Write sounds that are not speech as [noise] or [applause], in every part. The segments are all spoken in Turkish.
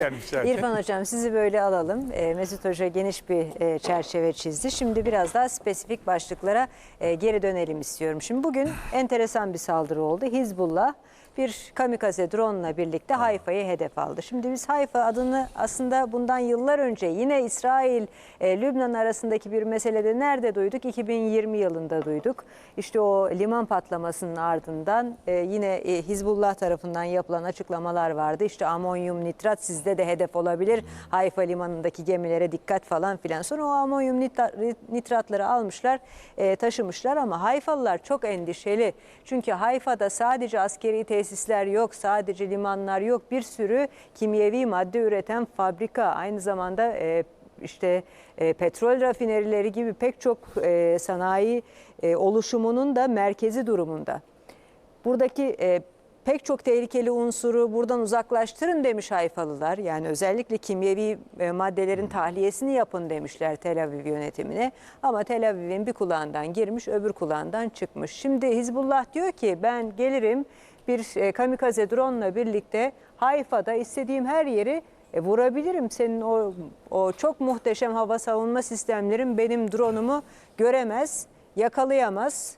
gelmişler. İrfan Hocam sizi böyle alalım. E, Mesut Hoca geniş bir e, çerçeve çizdi. Şimdi biraz daha spesifik başlıklara e, geri dönelim istiyorum. Şimdi bugün enteresan bir saldırı oldu. Hizbullah bir kamikaze drone ile birlikte Hayfa'yı hedef aldı. Şimdi biz Hayfa adını aslında bundan yıllar önce yine İsrail e, Lübnan arasındaki bir meselede nerede duyduk? 2020 yılında duyduk. İşte o liman patlamasının ardından e, yine e, Hizbullah tarafından yapılan açıklamalar vardı. İşte amonyum nitrat sizde de hedef olabilir. Hayfa limanındaki gemilere dikkat falan filan. Sonra o amonyum nitra- nitratları almışlar, e, taşımışlar ama Hayfalılar çok endişeli. Çünkü Hayfa'da sadece askeri tesisler yok, sadece limanlar yok. Bir sürü kimyevi madde üreten fabrika, aynı zamanda e, işte e, petrol rafinerileri gibi pek çok e, sanayi e, oluşumunun da merkezi durumunda. Buradaki e, pek çok tehlikeli unsuru buradan uzaklaştırın demiş Hayfalılar. Yani özellikle kimyevi e, maddelerin tahliyesini yapın demişler Tel Aviv yönetimine. Ama Tel Aviv'in bir kulağından girmiş öbür kulağından çıkmış. Şimdi Hizbullah diyor ki ben gelirim bir e, kamikaze drone ile birlikte Hayfa'da istediğim her yeri e, vurabilirim. Senin o, o çok muhteşem hava savunma sistemlerin benim drone'umu göremez, yakalayamaz.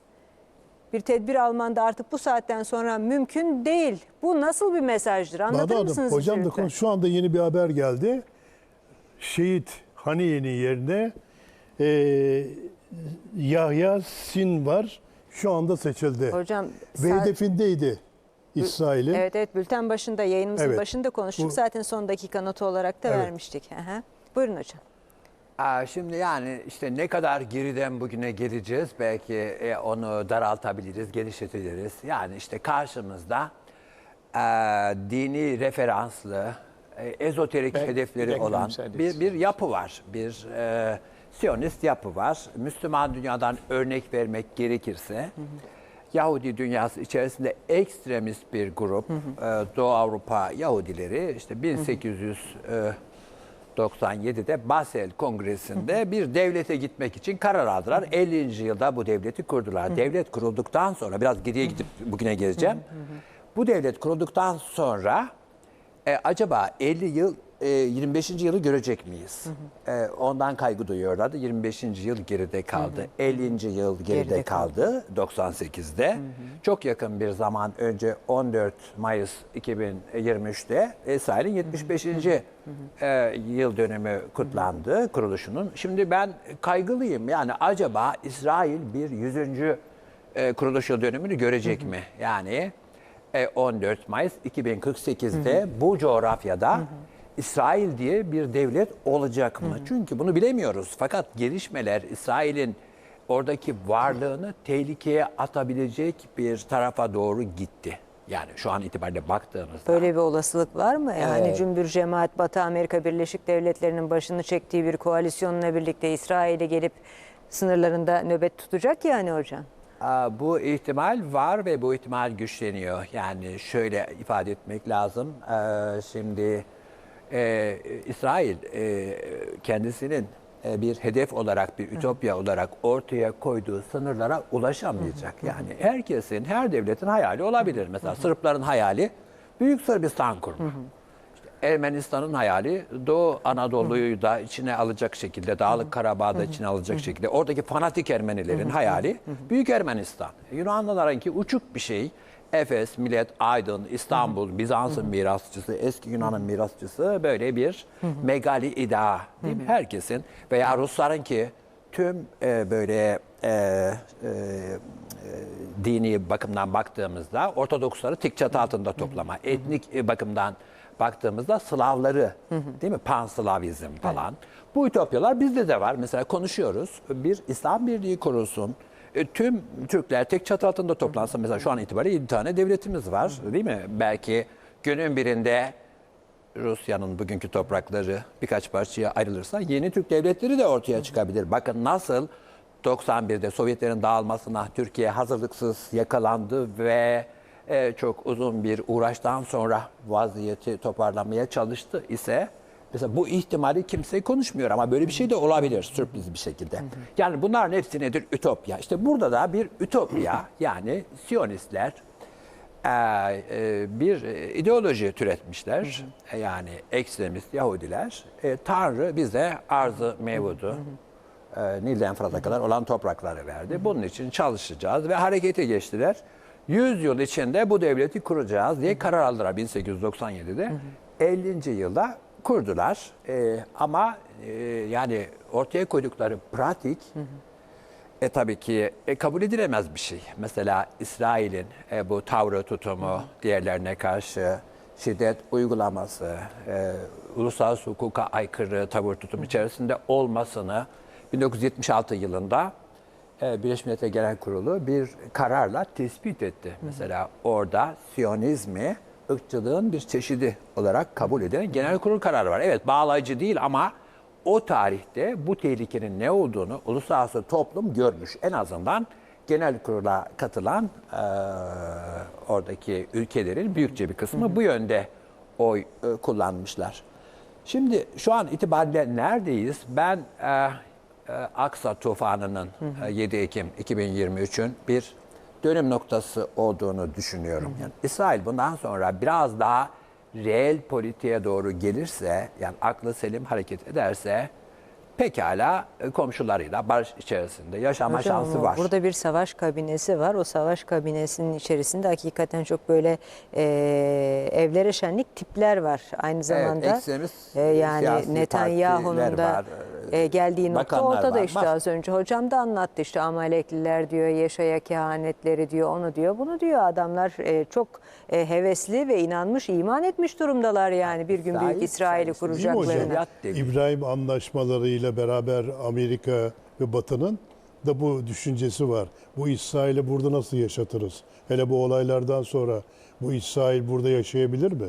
Bir tedbir alman da artık bu saatten sonra mümkün değil. Bu nasıl bir mesajdır? Anlatır Hanım, mısınız? Hocam da. Şu anda yeni bir haber geldi. Şehit Haniye'nin yerine e, Yahya Sin var. Şu anda seçildi. Hocam Ve hedefindeydi İsrail'in. Evet evet bülten başında yayınımızın Evet. başında konuştuk. Bu- Zaten son dakika notu olarak da Evet. vermiştik. Hı hı. Buyurun hocam. Aa, şimdi yani işte ne kadar geriden bugüne geleceğiz belki e, onu daraltabiliriz, genişletebiliriz. Yani işte karşımızda e, dini referanslı, e, ezoterik Ben- hedefleri ben olan bir, bir yapı var. Bir e, Siyonist yapı var. Müslüman dünyadan örnek vermek gerekirse Yahudi dünyası içerisinde ekstremist bir grup e, Doğu Avrupa Yahudileri işte 1800 e, 97'de Basel Kongresi'nde bir devlete gitmek için karar aldılar. 50. yılda bu devleti kurdular. Devlet kurulduktan sonra biraz geriye gidip bugüne geleceğim. Bu devlet kurulduktan sonra e, acaba 50 yıl e, 25. yılı görecek miyiz? E, ondan kaygı duyuyorlardı. 25. yıl geride kaldı. 50. yıl geride, Geride kaldı 98'de. Çok yakın bir zaman önce 14 Mayıs 2023'te İsrail'in 75. e, yıl dönümü kutlandı kuruluşunun. Şimdi ben kaygılıyım. Yani acaba İsrail bir 100. e, kuruluş yıl dönümünü görecek mi? Yani e, 14 Mayıs 2048'de bu coğrafyada İsrail diye bir devlet olacak mı? Çünkü bunu bilemiyoruz. Fakat gelişmeler İsrail'in oradaki varlığını tehlikeye atabilecek bir tarafa doğru gitti. Yani şu an itibariyle baktığımızda. Böyle bir olasılık var mı? Yani Evet. cümbür cemaat Batı Amerika Birleşik Devletleri'nin başını çektiği bir koalisyonla birlikte İsrail'e gelip sınırlarında nöbet tutacak yani hocam. Bu ihtimal var ve bu ihtimal güçleniyor. Yani şöyle ifade etmek lazım. Ee, Şimdi e, İsrail e, kendisinin e, bir hedef olarak, bir ütopya olarak ortaya koyduğu sınırlara ulaşamayacak. Yani herkesin, her devletin hayali olabilir. Mesela Sırpların hayali Büyük Sırbistan kurmak. Ermenistan'ın hayali Doğu Anadolu'yu da içine alacak şekilde, Dağlık Karabağ'ı da içine alacak şekilde. Oradaki fanatik Ermenilerin hayali Büyük Ermenistan. Yunanlılarınki uçuk bir şey. Efes, Millet, Aydın, İstanbul, Bizans'ın mirasçısı, eski Yunan'ın mirasçısı böyle bir megali iddia. Değil mi? Herkesin veya Ruslarınki tüm e, böyle e, e, dini bakımdan baktığımızda Ortodoksları tek çatı altında toplama, etnik e, bakımdan baktığımızda Slavları değil mi? Panslavizm falan. Bu ütopyalar bizde de var. Mesela konuşuyoruz. Bir İslam Birliği kurulsun. E, Tüm Türkler tek çatı altında toplansın. Mesela şu an itibariyle 7 tane devletimiz var değil mi? Belki günün birinde Rusya'nın bugünkü toprakları birkaç parçaya ayrılırsa yeni Türk devletleri de ortaya çıkabilir. Bakın nasıl 91'de Sovyetlerin dağılmasına Türkiye hazırlıksız yakalandı ve e, çok uzun bir uğraştan sonra vaziyeti toparlamaya çalıştı ise mesela bu ihtimali kimse konuşmuyor ama böyle bir şey de olabilir sürpriz bir şekilde. Yani bunların hepsi nedir? Ütopya. İşte burada da bir ütopya [laughs] yani Siyonistler e, e, bir ideoloji türetmişler. Yani ekstremist Yahudiler. E, Tanrı bize arzı mevudu. e, Nil'den Fırat'a kadar olan toprakları verdi. Bunun için çalışacağız ve harekete geçtiler. 100 yıl içinde bu devleti kuracağız diye karar aldılar 1897'de. 50. yılda kurdular. E, ama e, yani ortaya koydukları pratik e tabii ki e, kabul edilemez bir şey. Mesela İsrail'in e, bu tavrı tutumu diğerlerine karşı şiddet uygulaması, e, uluslararası hukuka aykırı tavır tutum içerisinde olmasını 1976 yılında e, Birleşmiş Milletler Genel Kurulu bir kararla tespit etti. Mesela orada Siyonizmi ırkçılığın bir çeşidi olarak kabul eden genel kurul kararı var. Evet bağlayıcı değil ama o tarihte bu tehlikenin ne olduğunu uluslararası toplum görmüş. En azından genel kurula katılan e, oradaki ülkelerin büyükçe bir kısmı bu yönde oy e, kullanmışlar. Şimdi şu an itibariyle neredeyiz? Ben e, e, Aksa tufanının e, 7 Ekim 2023'ün bir dönüm noktası olduğunu düşünüyorum. Yani İsrail bundan sonra biraz daha reel politiğe doğru gelirse, yani aklı selim hareket ederse pekala e, komşularıyla barış içerisinde yaşama Hocam şansı var. Burada bir savaş kabinesi var. O savaş kabinesinin içerisinde hakikaten çok böyle e, evlere şenlik tipler var. Aynı zamanda ekstremist, e, yani siyasi Netanyahu'nun da var, e, geldiği nokta ortada var, işte var. az önce. Hocam da anlattı işte Amalekliler diyor, Yaşaya kehanetleri diyor, onu diyor, bunu diyor. Adamlar e, çok e, hevesli ve inanmış, iman etmiş durumdalar yani bir gün büyük İsrail İsrail'i kuracaklarına. İbrahim anlaşmalarıyla beraber Amerika ve Batı'nın da bu düşüncesi var. Bu İsrail'i burada nasıl yaşatırız? Hele bu olaylardan sonra bu İsrail burada yaşayabilir mi?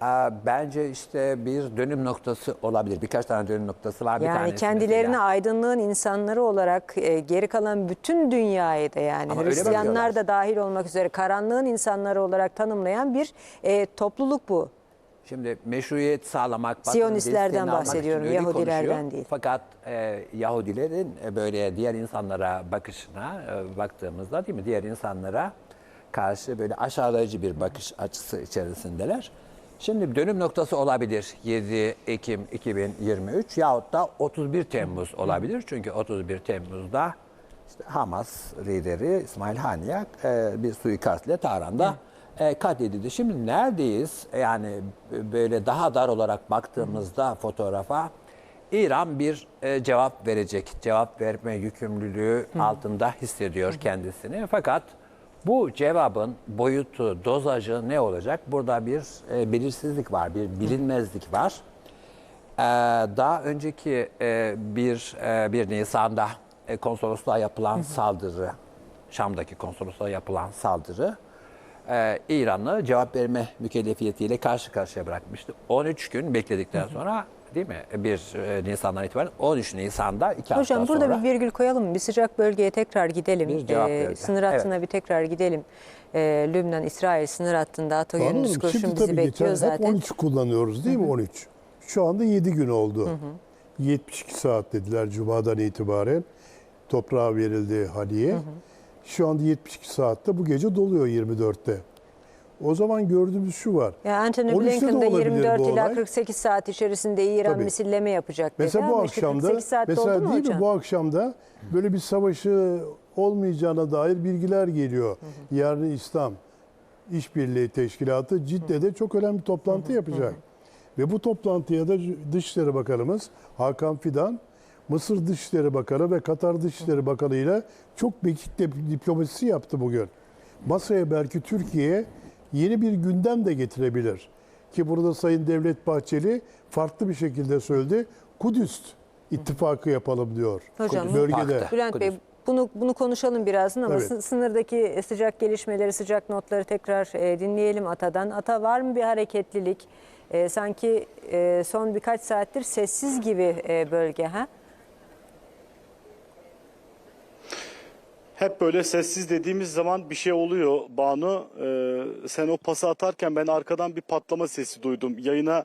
Aa, Bence işte bir dönüm noktası olabilir. Birkaç tane dönüm noktası var. Bir Yani kendilerini mesela- aydınlığın insanları olarak e, geri kalan bütün dünyayı da yani Ama Hristiyanlar da dahil olmak üzere karanlığın insanları olarak tanımlayan bir e, topluluk bu. Şimdi meşruiyet sağlamak, Siyonistlerden bahsediyorum, Yahudilerden değil. Fakat e, Yahudilerin e, böyle diğer insanlara bakışına e, baktığımızda değil mi? Diğer insanlara karşı böyle aşağılayıcı bir bakış açısı içerisindeler. Şimdi dönüm noktası olabilir 7 Ekim 2023 yahut da 31 Temmuz olabilir. Çünkü 31 Temmuz'da işte Hamas lideri İsmail Haniye bir suikastle Tahran'da e, katledildi. Şimdi neredeyiz? Yani böyle daha dar olarak baktığımızda fotoğrafa İran bir e, cevap verecek. Cevap verme yükümlülüğü altında hissediyor kendisini. Fakat bu cevabın boyutu, dozajı ne olacak? Burada bir e, belirsizlik var, bir bilinmezlik var. Ee, daha önceki e, bir e, bir Nisan'da e, konsolosluğa yapılan saldırı, Şam'daki konsolosluğa yapılan saldırı e, İran'ı cevap verme mükellefiyetiyle karşı karşıya bırakmıştı. 13 gün bekledikten sonra değil mi? Bir e, Nisan'dan itibaren 13 Nisan'da iki Hocam hafta burada sonra bir virgül koyalım mı? Bir sıcak bölgeye tekrar gidelim. Bir cevap Ee, sınır hattına bir tekrar gidelim. Ee, Lübnan-İsrail sınır hattında Ato. Yunus Şimdi kurşun bizi tabii bekliyor geçen hep zaten. 13 kullanıyoruz değil mi 13? Şu anda 7 gün oldu. 72 saat dediler Cuma'dan itibaren. Toprağa verildi Hali'ye. Şu anda 72 saatte bu gece doluyor 24'te. O zaman gördüğümüz şu var. Ya Anthony 13'te de Blinken de olabilir 24 bu ila olay. 48 saat içerisinde İran Tabii. misilleme yapacak dedi. Mesela bu Ama akşamda 48 saatte oldu mesela değil hocam? mi bu akşamda böyle bir savaşı olmayacağına dair bilgiler geliyor. Yarın İslam İşbirliği Teşkilatı Cidde'de çok önemli bir toplantı yapacak. Ve bu toplantıya da Dışişleri Bakanımız Hakan Fidan, Mısır Dışişleri Bakanı ve Katar Dışişleri Bakanı ile çok mekik dip- diplomasisi yaptı bugün. Masaya belki Türkiye yeni bir gündem de getirebilir. Ki burada Sayın Devlet Bahçeli farklı bir şekilde söyledi. Kudüs ittifakı yapalım diyor. Hocam, bölgede. Bülent Bey bunu bunu konuşalım birazdan ama Evet. sı- sınırdaki sıcak gelişmeleri, sıcak notları tekrar e, dinleyelim Ata'dan. Ata var mı bir hareketlilik? E, sanki e, son birkaç saattir sessiz gibi e, bölge ha? Hep böyle sessiz dediğimiz zaman bir şey oluyor Banu. Ee, sen o pası atarken ben arkadan bir patlama sesi duydum. Yayına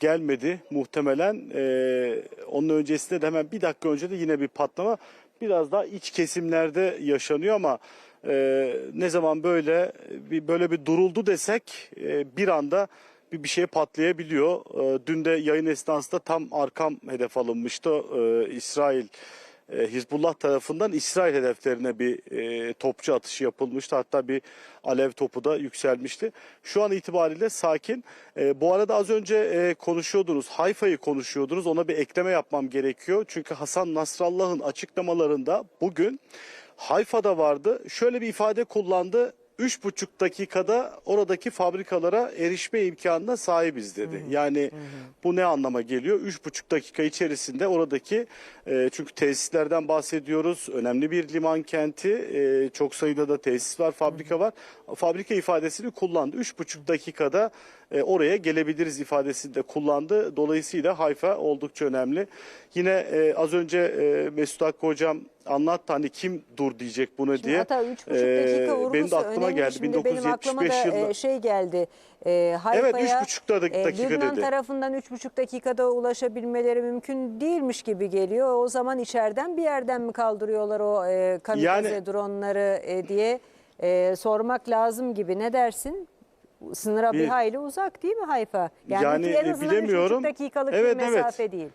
gelmedi muhtemelen. Ee, onun öncesinde de hemen bir dakika önce de yine bir patlama. Biraz daha iç kesimlerde yaşanıyor ama e, ne zaman böyle bir böyle bir duruldu desek e, bir anda bir bir şey patlayabiliyor. E, dün de yayın esnasında tam arkam hedef alınmıştı. E, İsrail e, Hizbullah tarafından İsrail hedeflerine bir e, topçu atışı yapılmıştı. Hatta bir alev topu da yükselmişti. Şu an itibariyle sakin. E, bu arada az önce e, konuşuyordunuz. Hayfa'yı konuşuyordunuz. Ona bir ekleme yapmam gerekiyor. Çünkü Hasan Nasrallah'ın açıklamalarında bugün Hayfa'da vardı. Şöyle bir ifade kullandı. Üç buçuk dakikada oradaki fabrikalara erişme imkanına sahibiz dedi. Yani bu ne anlama geliyor? Üç buçuk dakika içerisinde oradaki e, çünkü tesislerden bahsediyoruz. Önemli bir liman kenti. e, çok sayıda da tesis var, fabrika var. Fabrika ifadesini kullandı. Üç buçuk dakikada e, oraya gelebiliriz ifadesini de kullandı. Dolayısıyla Hayfa oldukça önemli. Yine e, az önce e, Mesut Hakkı hocam anlattı hani kim dur diyecek bunu Şimdi diye. Hatta 3,5 Ee, dakika vurgusu benim de aklıma önemli. geldi. Şimdi benim aklıma 1975 da e, şey geldi. E, Hayfa'ya, buçuk dak- e, dakika Lübnan dedi. tarafından 3,5 dakikada ulaşabilmeleri mümkün değilmiş gibi geliyor. O zaman içeriden bir yerden mi kaldırıyorlar o e, kamikaze Yani- dronları e, diye e, sormak lazım gibi. Ne dersin? Sınıra bir, Bir- hayli uzak değil mi Hayfa? Yani, Yani, en e, azından bilemiyorum. 3,5 dakikalık Evet, bir evet. mesafe değil.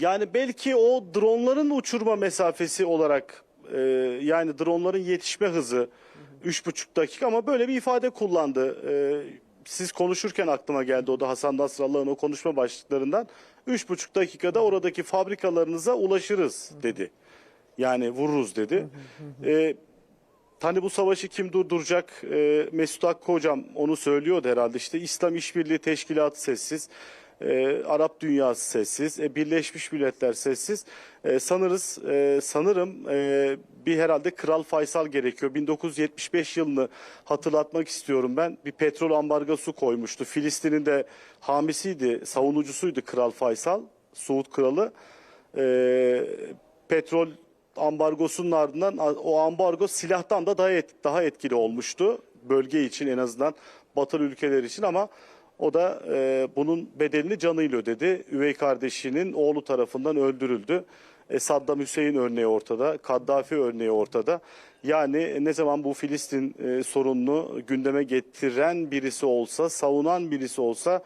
Yani belki o dronların uçurma mesafesi olarak e, yani dronların yetişme hızı üç buçuk dakika ama böyle bir ifade kullandı. E, siz konuşurken aklıma geldi o da Hasan Nasrallah'ın o konuşma başlıklarından. Üç buçuk dakikada oradaki fabrikalarınıza ulaşırız dedi. Yani vururuz dedi. E, Hani bu savaşı kim durduracak? Ee, Mesut Hakkı hocam onu söylüyordu herhalde. İşte İslam İşbirliği Teşkilatı sessiz. Ee, Arap dünyası sessiz. e, Birleşmiş Milletler sessiz. Ee, sanırız, e, sanırım e, bir herhalde Kral Faysal gerekiyor. 1975 yılını hatırlatmak istiyorum ben. Bir petrol ambargosu koymuştu. Filistin'in de hamisiydi, savunucusuydu Kral Faysal, Suud Kralı. Ee, petrol ambargosunun ardından o ambargo silahtan da daha et, daha etkili olmuştu bölge için en azından batılı ülkeler için ama o da e, bunun bedelini canıyla ödedi. Üvey kardeşinin oğlu tarafından öldürüldü. E, Saddam Hüseyin örneği ortada, Kaddafi örneği ortada. Yani ne zaman bu Filistin e, sorununu gündeme getiren birisi olsa, savunan birisi olsa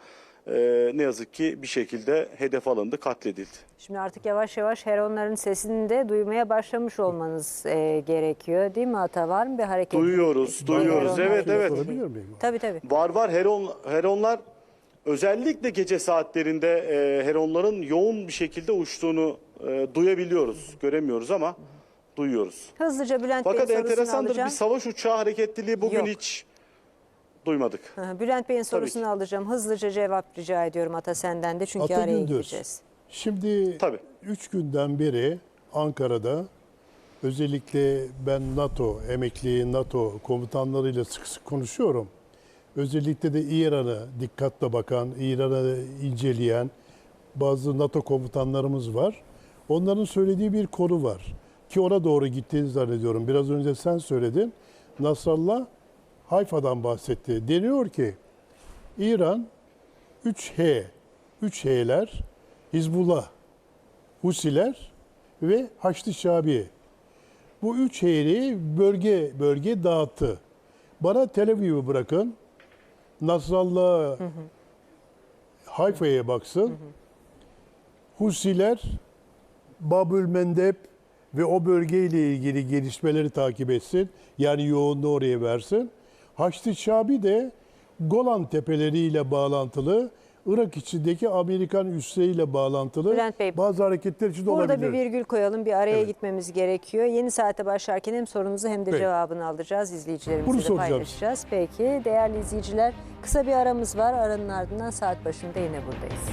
e, ne yazık ki bir şekilde hedef alındı, katledildi. Şimdi artık yavaş yavaş Heronların sesini de duymaya başlamış olmanız e, gerekiyor değil mi Ata? Var mı bir hareket? Duyuyoruz, duyuyoruz. Heronlar Evet, evet. Sorabiliyor muyum? Tabii tabii. Var var heron heronlar özellikle gece saatlerinde e, heronların yoğun bir şekilde uçtuğunu e, duyabiliyoruz. Göremiyoruz ama duyuyoruz. Hızlıca Bülent Fakat Bey'in sorusunu enteresandır alacağım. bir savaş uçağı hareketliliği bugün Yok. hiç duymadık. Hı Bülent Bey'in sorusunu ki. alacağım. Hızlıca cevap rica ediyorum Ata senden de çünkü Ata araya Gündüz. gireceğiz. Şimdi Tabii. üç günden beri Ankara'da özellikle ben NATO, emekli NATO komutanlarıyla sık sık konuşuyorum. Özellikle de İran'a dikkatle bakan, İran'a inceleyen bazı NATO komutanlarımız var. Onların söylediği bir konu var. Ki ona doğru gittiğini zannediyorum. Biraz önce sen söyledin. Nasrallah Hayfa'dan bahsetti. Deniyor ki İran 3H, 3H'ler Hizbullah, Husiler ve Haçlı Şabi. Bu üç H'yi bölge bölge dağıttı. Bana Tel Aviv'i bırakın. Nasrallah Hayfa'ya baksın. Husiler Babül Mendeb ve o bölgeyle ilgili gelişmeleri takip etsin. Yani yoğunluğu oraya versin. Haçlı Şabi de Golan tepeleriyle bağlantılı, Irak içindeki Amerikan üsleriyle bağlantılı Bülent Bey, bazı hareketler için Burada olabilir. bir virgül koyalım. Bir araya Evet. gitmemiz gerekiyor. Yeni saate başlarken hem sorunuzu hem de Peki. cevabını alacağız. izleyicilerimizle Bunu de soracağım. paylaşacağız. Peki değerli izleyiciler kısa bir aramız var. Aranın ardından saat başında yine buradayız.